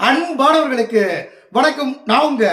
அன்பானவர்களுக்கு வணக்கம். நான் உங்க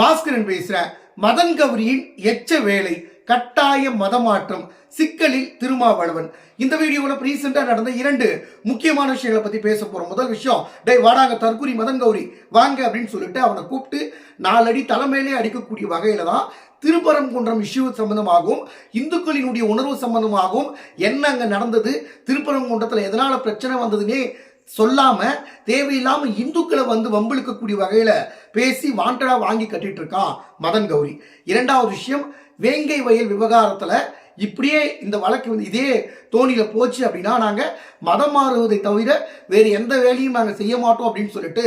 பாஸ்கரன் பேசுறேன். மதன் கௌரியின் எச்ச வேலை கட்டாய மதமாற்றம் சிக்கலில் திருமாவளவன். இந்த வீடியோவில் ரீசெண்டாக நடந்த இரண்டு முக்கியமான விஷயங்களை பற்றி பேச போகிறோம் முதல் விஷயம் டே வாடாங்க தற்கூரி மதன் கௌரி வாங்க அப்படின்னு சொல்லிட்டு அவனை கூப்பிட்டு நாலடி தலைமையிலே அடிக்கக்கூடிய வகையில் தான் திருப்பரங்குன்றம் இஷ்யூ சம்பந்தமாகவும் இந்துக்களினுடைய உணர்வு சம்பந்தமாகவும் என்ன அங்கே நடந்தது திருப்பரங்குன்றத்தில் எதனால் பிரச்சனை வந்ததுன்னே சொல்லாம தேவையில்லாம இந்துக்களை வந்து வம்பிழுக்கக்கூடிய வகையில பேசி வாண்டடா வாங்கி கட்டிட்டு இருக்கான் மதன் கௌரி. இரண்டாவது விஷயம் வேங்கை வயல் விவகாரத்துல இப்படியே இந்த வழக்கு வந்து இதே தோணியில போச்சு அப்படின்னா நாங்க மதம் மாறுவதை தவிர வேறு எந்த வேலையும் நாங்கள் செய்ய மாட்டோம் அப்படின்னு சொல்லிட்டு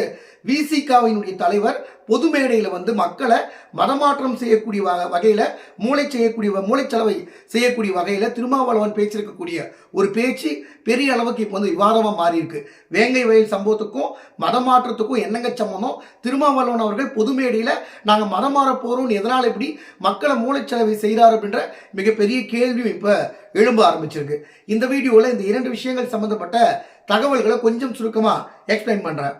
விசிகாவினுடைய தலைவர் பொது மேடையில் வந்து மக்களை மதமாற்றம் செய்யக்கூடிய வகையில் மூளை செய்யக்கூடிய மூளைச்சலவை செய்யக்கூடிய வகையில் திருமாவளவன் பேச்சிருக்கக்கூடிய ஒரு பேச்சு பெரிய அளவுக்கு இப்போ வந்து விவாதமாக மாறியிருக்கு. வேங்கை வயல் சம்பவத்துக்கும் மதமாற்றத்துக்கும் என்னங்க சம்மந்தம் திருமாவளவன் அவர்கள் பொது மேடையில் நாங்கள் மதம் மாற போகிறோம்னு எதனால் இப்படி மக்களை மூளைச்சலவை செய்கிறார் அப்படின்ற மிகப்பெரிய கேள்வியும் இப்போ எழும்ப ஆரம்பிச்சிருக்கு. இந்த வீடியோவில் இந்த இரண்டு விஷயங்கள் சம்மந்தப்பட்ட தகவல்களை கொஞ்சம் சுருக்கமாக எக்ஸ்பிளைன் பண்ணுறேன்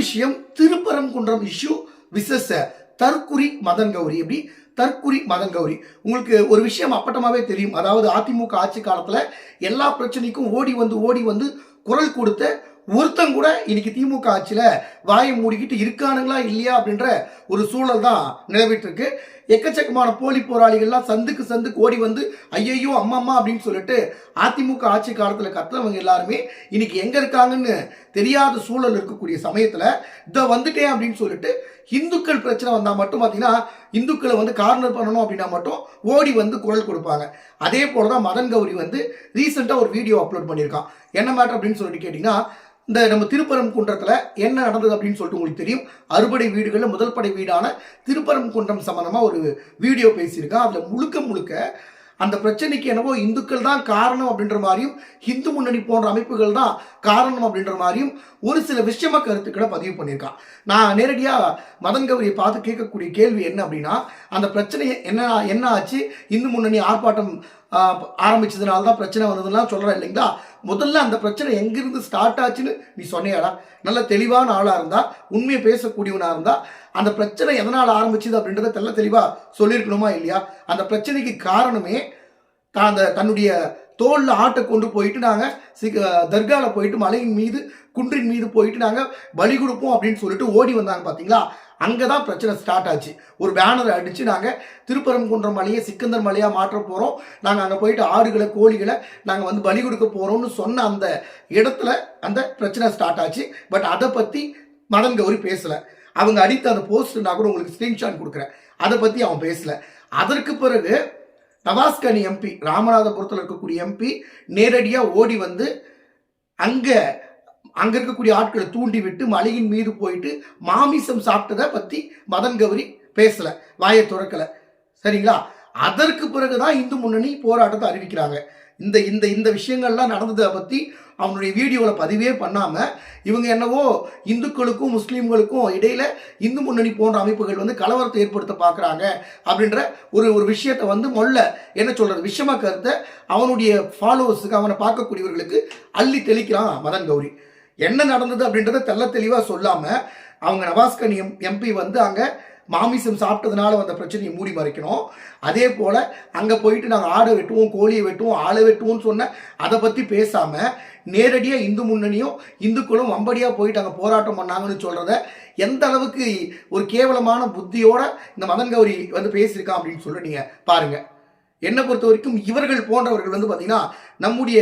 விஷயம் திருப்பரங்குன்றம் இஷ்யூ விசஸ் தற்குறி மதன் கௌரி. எப்படி? தற்குறி மதன் கௌரி. உங்களுக்கு ஒரு விஷயம் அப்பட்டமாவே தெரியும். அதாவது அதிமுக ஆட்சி காலத்துல எல்லா பிரச்சனைக்கும் ஓடி வந்து ஓடி வந்து குரல் கொடுத்த ஒருத்தன் கூட இன்னைக்கு திமுக ஆட்சியில் வாயை மூடிக்கிட்டு இருக்கானுங்களா இல்லையா அப்படின்ற ஒரு சூழல் தான் நிலவிட்டு இருக்கு எக்கச்சக்கமான போலி போராளிகள்லாம் சந்துக்கு சந்துக்கு ஓடி வந்து ஐயையோ அம்மம்மா அப்படின்னு சொல்லிட்டு அதிமுக ஆட்சி காலத்தில் கத்துறவங்க எல்லாருமே இன்னைக்கு எங்க இருக்காங்கன்னு தெரியாத சூழல் இருக்கக்கூடிய சமயத்தில் இதை வந்துட்டேன் அப்படின்னு சொல்லிட்டு இந்துக்கள் பிரச்சனை வந்தால் மட்டும் பார்த்தீங்கன்னா இந்துக்களை வந்து கார்னர் பண்ணணும் அப்படின்னா மட்டும் ஓடி வந்து குரல் கொடுப்பாங்க. அதே போல தான் மதன் கௌரி வந்து ரீசெண்டாக ஒரு வீடியோ அப்லோட் பண்ணியிருக்கான். என்ன மேட்ரு அப்படின்னு சொல்லிட்டு கேட்டிங்கன்னா இந்த நம்ம திருப்பரங்குன்றத்தில் என்ன நடந்தது அப்படின்னு சொல்லிட்டு உங்களுக்கு தெரியும். அறுபடை வீடுகளில் முதல் படை வீடான திருப்பரங்குன்றம் சம்பந்தமாக ஒரு வீடியோ பேசியிருக்கான். அதில் முழுக்க முழுக்க அந்த பிரச்சனைக்கு என்னவோ இந்துக்கள் தான் காரணம் அப்படின்ற மாதிரியும் இந்து முன்னணி போன்ற அமைப்புகள் தான் காரணம் அப்படின்ற மாதிரியும் ஒரு சில விஷயமா கருத்துக்களை பதிவு பண்ணியிருக்கான். நான் நேரடியாக மதன் கௌரியை பார்த்து கேட்கக்கூடிய கேள்வி என்ன அப்படின்னா அந்த பிரச்சனையை என்ன என்ன ஆச்சு? இந்து முன்னணி ஆர்ப்பாட்டம் ஆரம்பிச்சதுனால தான் பிரச்சனை வந்ததுலாம் சொல்கிறேன் இல்லைங்களா? முதல்ல அந்த பிரச்சனை எங்கிருந்து ஸ்டார்ட் ஆச்சுன்னு நீ சொன்னியாடா. நல்ல தெளிவான ஆளாக இருந்தா உண்மையை பேசக்கூடியவனாக இருந்தா அந்த பிரச்சனை எதனால் ஆரம்பிச்சுது அப்படின்றத தெல்ல தெளிவாக சொல்லியிருக்கணுமா இல்லையா? அந்த பிரச்சனைக்கு காரணமே தான் அந்த தன்னுடைய தோளில் ஆட்டை கொண்டு போயிட்டு நாங்கள் சி தர்காவில் போயிட்டு மலையின் மீது குன்றின் மீது போயிட்டு நாங்கள் பலி கொடுப்போம் அப்படின்னு சொல்லிட்டு ஓடி வந்தாங்க பார்த்தீங்களா அங்கே தான் பிரச்சனை ஸ்டார்ட் ஆச்சு. ஒரு பேனர் அடித்து நாங்கள் திருப்பரங்குன்றம் மலையை சிக்கந்தர் மலையாக மாற்ற போகிறோம் நாங்கள் அங்கே போயிட்டு ஆடுகளை கோழிகளை நாங்கள் வந்து பலி கொடுக்க போகிறோம்னு சொன்ன அந்த இடத்துல அந்த பிரச்சனை ஸ்டார்ட் ஆச்சு. பட் அதை பற்றி மதன் கௌரி பேசலை. அவங்க அடித்த அந்த போஸ்ட் நான் கூட உங்களுக்கு ஸ்க்ரீன்ஷாட் கொடுக்குறேன். அதை பற்றி அவன் பேசலை. அதற்கு பிறகு நவாஸ்கனி எம்பி ராமநாதபுரத்தில் இருக்கக்கூடிய எம்பி நேரடியாக ஓடி வந்து அங்கே அங்கே இருக்கக்கூடிய ஆட்களை தூண்டி விட்டு மலையின் மீது போயிட்டு மாமிசம் சாப்பிட்டதை பற்றி மதன் கௌரி பேசலை வாயை துறக்கல. சரிங்களா? அதற்கு பிறகுதான் இந்து முன்னணி போராட்டத்தை அறிவிக்கிறாங்க. இந்த இந்த இந்த விஷயங்கள்லாம் நடந்ததை பற்றி அவனுடைய வீடியோவில் பதிவே பண்ணாமல் இவங்க என்னவோ இந்துக்களுக்கும் முஸ்லீம்களுக்கும் இடையில இந்து முன்னணி போன்ற அமைப்புகள் வந்து கலவரத்தை ஏற்படுத்த பார்க்குறாங்க அப்படின்ற ஒரு ஒரு விஷயத்தை வந்து மொல்ல என்ன சொல்றது விஷம கருத்தை அவனுடைய ஃபாலோவர்ஸுக்கு அவனை பார்க்கக்கூடியவர்களுக்கு அள்ளி தெளிக்கிறான் மதன் கௌரி. என்ன நடந்தது அப்படின்றத தெல்ல தெளிவாக சொல்லாமல் அவங்க நவாஸ்கனி எம் எம்பி வந்து அங்கே மாமிசம் சாப்பிட்டதுனால வந்த பிரச்சனையை மூடி மறைக்கணும். அதே போல் அங்கே போயிட்டு நாங்கள் ஆடை வெட்டுவோம் கோழியை வெட்டுவோம் ஆளை வெட்டுவோம்னு சொன்ன அதை பற்றி பேசாமல் நேரடியாக இந்து முன்னணியும் இந்துக்களும் வம்படியாக போயிட்டு அங்கே போராட்டம் பண்ணாங்கன்னு சொல்கிறத எந்த அளவுக்கு ஒரு கேவலமான புத்தியோட இந்த மதன் கௌரி வந்து பேசியிருக்கான் அப்படின்னு சொல்லி நீங்கள் பாருங்கள் என்னை பொறுத்த வரைக்கும் இவர்கள் போன்றவர்கள் வந்து பார்த்தீங்கன்னா நம்முடைய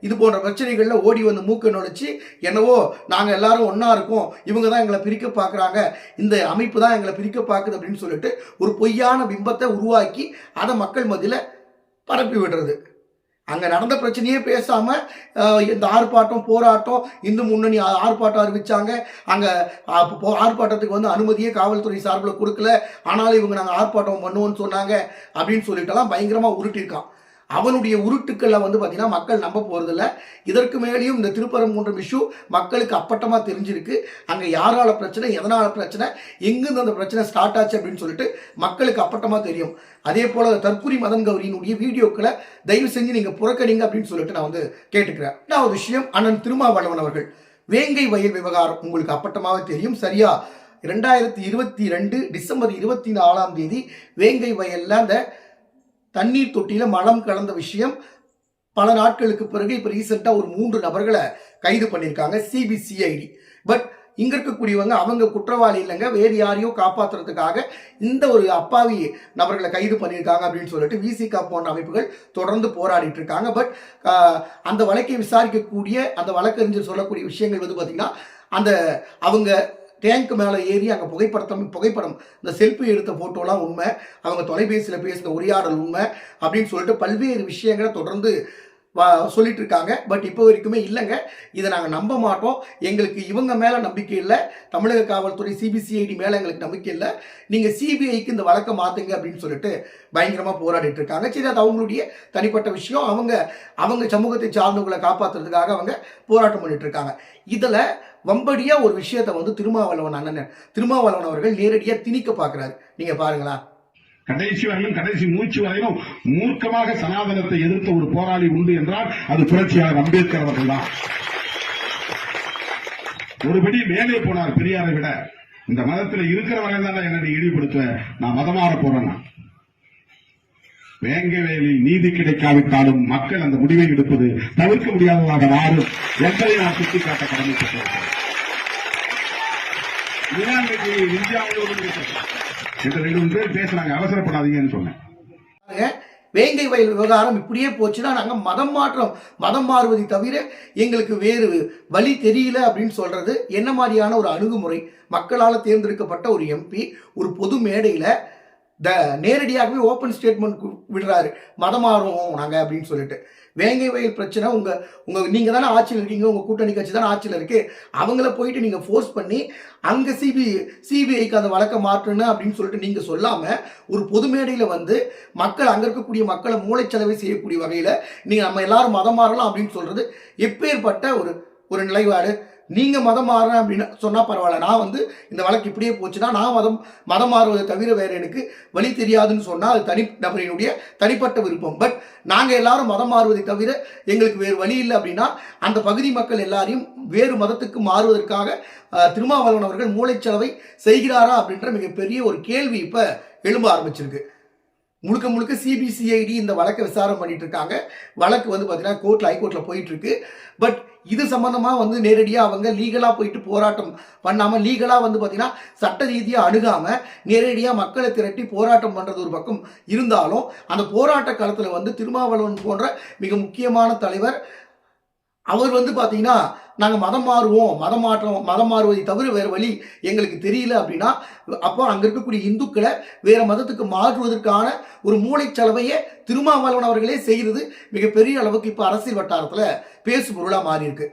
இது போன்ற பிரச்சனைகளில் ஓடி வந்து மூக்க நுழைச்சி என்னவோ நாங்கள் எல்லாரும் ஒன்றா இருக்கோம் இவங்க தான் எங்களை பிரிக்க பார்க்குறாங்க இந்த அமைப்பு தான் எங்களை பிரிக்க பார்க்குது அப்படின்னு சொல்லிட்டு ஒரு பொய்யான பிம்பத்தை உருவாக்கி அதை மக்கள் மத்தியில் பரப்பி விடுறது. அங்கே நடந்த பிரச்சனையே பேசாமல் இந்த ஆர்ப்பாட்டம் போராட்டம் இந்து முன்னணி ஆர்ப்பாட்டம் அறிவிச்சாங்க. அங்கே ஆர்ப்பாட்டத்துக்கு வந்து அனுமதியே காவல்துறை சார்பில் கொடுக்கல. ஆனாலும் இவங்க நாங்கள் ஆர்ப்பாட்டம் பண்ணுவோம்னு சொன்னாங்க. அப்படின்னு சொல்லிட்டுலாம் பயங்கரமாக உருட்டிருக்கான். அவனுடைய உருட்டுக்களை வந்து பார்த்தீங்கன்னா மக்கள் நம்ப போகிறதில்ல இதற்கு மேலேயும் இந்த திருப்பரங்குன்றம் இஷ்யூ மக்களுக்கு அப்பட்டமாக தெரிஞ்சிருக்கு. அங்கே யாரால பிரச்சனை எதனால் பிரச்சனை எங்கேருந்து அந்த பிரச்சனை ஸ்டார்ட் ஆச்சு அப்படின்னு சொல்லிட்டு மக்களுக்கு அப்பட்டமாக தெரியும். அதே போல் தற்குறி மதன் கௌரியினுடைய வீடியோக்களை தயவு செஞ்சு நீங்கள் புறக்கணிங்க அப்படின்னு சொல்லிட்டு நான் வந்து கேட்டுக்கிறேன். ரெண்டாவது விஷயம் அண்ணன் திருமாவளவன் அவர்கள். வேங்கை வயல் விவகாரம் உங்களுக்கு அப்பட்டமாக தெரியும். சரியா? ரெண்டாயிரத்தி இருபத்தி ரெண்டு டிசம்பர் இருபத்தி நாலாம் தேதி வேங்கை வயலில் அந்த தண்ணீர் தொட்டியில் மலம் கலந்த விஷயம் பல நாட்களுக்கு பிறகு இப்போ ரீசெண்டாக ஒரு மூன்று நபர்களை கைது பண்ணியிருக்காங்க சிபிசிஐடி பட் இங்கே இருக்கக்கூடியவங்க அவங்க குற்றவாளி இல்லைங்க வேறு யாரையும் காப்பாற்றுறதுக்காக இந்த ஒரு அப்பாவி நபர்களை கைது பண்ணியிருக்காங்க அப்படின்னு சொல்லிட்டு விசிகா போன்ற அமைப்புகள் தொடர்ந்து போராடிட்டு இருக்காங்க பட் அந்த வழக்கை விசாரிக்கக்கூடிய அந்த வழக்கறிஞர் சொல்லக்கூடிய விஷயங்கள் வந்து பார்த்திங்கன்னா அந்த அவங்க டேங்க் மேலே ஏறி அங்கே புகைப்படத்தம் புகைப்படம் இந்த செல்ஃபி எடுத்த ஃபோட்டோலாம் உண்மை. அவங்க தொலைபேசியில் பேசின உரையாடல் உண்மை அப்படின்னு சொல்லிட்டு பல்வேறு விஷயங்களை தொடர்ந்து வா சொல்லிட்டு இருக்காங்க. பட் இப்போ வரைக்குமே இல்லைங்க. இதை நாங்கள் நம்ப மாட்டோம். எங்களுக்கு இவங்க மேலே நம்பிக்கை இல்லை. தமிழக காவல்துறை சிபிசிஐடி மேலே எங்களுக்கு நம்பிக்கை இல்லை. நீங்கள் சிபிஐக்கு இந்த வழக்கை மாற்றுங்க அப்படின்னு சொல்லிட்டு பயங்கரமாக போராடிட்டு இருக்காங்க. சரி அது அவங்களுடைய தனிப்பட்ட விஷயம். அவங்க அவங்க சமூகத்தை சார்ந்தவங்களை காப்பாற்றுறதுக்காக அவங்க போராட்டம் பண்ணிட்டு இருக்காங்க. இதில் வம்படியா ஒரு விஷயத்தை வந்து திருமாவளவன் அண்ணன் திருமாவளவன் அவர்கள் நேரடியாக திணிக்க பார்க்குறாரு நீங்கள் பாருங்களா. கடைசி வரையிலும் கடைசி மூச்சு வரையிலும் மூர்க்கமாக சனாதனத்தை எதிர்த்த ஒரு போராளி உண்டு என்றால் அது புரட்சியாளர் அம்பேத்கர் அவர்கள் தான் ஒருபடி மேலே போனார் பெரியாரை விட இந்த மதத்தில் இருக்கிறவங்க தான் என்னை இழிவுபடுத்த நான் மதமாற போறேன் வேங்கவேலில் நீதி கிடைக்காவிட்டாலும் மக்கள் அந்த முடிவை எடுப்பது தவிர்க்க முடியாததாக மாறும் என்பதை நான் சுட்டிக்காட்ட கடமைப்பட்டிருக்கிறேன். இதுதான் இந்தியா முழுவதும் பேர் பேசுறாங்க? அவசரப்படாதீங்கன்னு சொன்னேன். வேங்கை வயல் விவகாரம் இப்படியே போச்சுன்னா நாங்கள் மதம் மாற்றம் மதம் மாறுவதை தவிர எங்களுக்கு வேறு வழி தெரியல அப்படின்னு சொல்கிறது என்ன மாதிரியான ஒரு அணுகுமுறை? மக்களால் தேர்ந்தெடுக்கப்பட்ட ஒரு எம்பி ஒரு பொது மேடையில் த நேரடியாகவே ஓப்பன் ஸ்டேட்மெண்ட் விடுறாரு. மதம் மாறுவோம் நாங்கள் அப்படின்னு சொல்லிட்டு. வேங்கை வயல் பிரச்சனை உங்கள் உங்கள் நீங்கள் தானே ஆட்சியில் இருக்கீங்க உங்கள் கூட்டணி கட்சி தானே ஆட்சியில் இருக்குது அவங்கள போயிட்டு நீங்கள் ஃபோர்ஸ் பண்ணி அங்கே சிபி சிபிஐக்கு அந்த வழக்கை மாற்றணும் அப்படின்னு சொல்லிட்டு நீங்கள் சொல்லாமல் ஒரு பொது மேடையில் வந்து மக்கள் அங்கே இருக்கக்கூடிய மக்களை மூளைச்சலவை செய்யக்கூடிய வகையில் நீங்கள் நம்ம எல்லாரும் மதம் மாறலாம் அப்படின்னு சொல்கிறது எப்பேற்பட்ட ஒரு ஒரு நிலைப்பாடு. நீங்கள் மதம் மாறுறேன் அப்படின்னு சொன்னால் பரவாயில்ல. நான் வந்து இந்த வழக்கு இப்படியே போச்சுன்னா நான் மதம் மதம் மாறுவதை தவிர வேறு எனக்கு வழி தெரியாதுன்னு சொன்னால் அது தனி நபரினுடைய தனிப்பட்ட விருப்பம். பட் நாங்கள் எல்லாரும் மதம் மாறுவதை தவிர எங்களுக்கு வேறு வழி இல்லை அப்படின்னா அந்த பகுதி மக்கள் எல்லாரையும் வேறு மதத்துக்கு மாறுவதற்காக திருமாவளவன் அவர்கள் மூளைச்சலவை செய்கிறாரா அப்படின்ற மிகப்பெரிய ஒரு கேள்வி இப்போ எழும்ப ஆரம்பிச்சிருக்கு. முழுக்க முழுக்க சிபிசிஐடி இந்த வழக்கை விசாரணை பண்ணிட்டு இருக்காங்க. வழக்கு வந்து பார்த்தீங்கன்னா கோர்ட்டில் ஹைகோர்ட்டில் போயிட்டு இருக்கு. பட் இது சம்பந்தமாக வந்து நேரடியாக அவங்க லீகலாக போயிட்டு போராட்டம் பண்ணாமல் லீகலாக வந்து பார்த்திங்கன்னா சட்ட ரீதியாக அணுகாமல் நேரடியாக மக்களை திரட்டி போராட்டம் பண்ணுறது ஒரு பக்கம் இருந்தாலும் அந்த போராட்ட காலத்தில் வந்து திருமாவளவன் போன்ற மிக முக்கியமான தலைவர் அவர் வந்து பார்த்தீங்கன்னா நாங்கள் மதம் மாறுவோம் மதம் மாற்றம் மதம் மாறுவதை தவிர வேறு வழி எங்களுக்கு தெரியல அப்படின்னா அப்போ அங்கே இருக்கக்கூடிய இந்துக்களை வேறு மதத்துக்கு மாற்றுவதற்கான ஒரு மூளைச்சலவையை திருமாவளவன் அவர்களே செய்கிறது மிகப்பெரிய அளவுக்கு இப்போ அரசியல் வட்டாரத்தில் பேசு பொருளாக மாறிருக்கு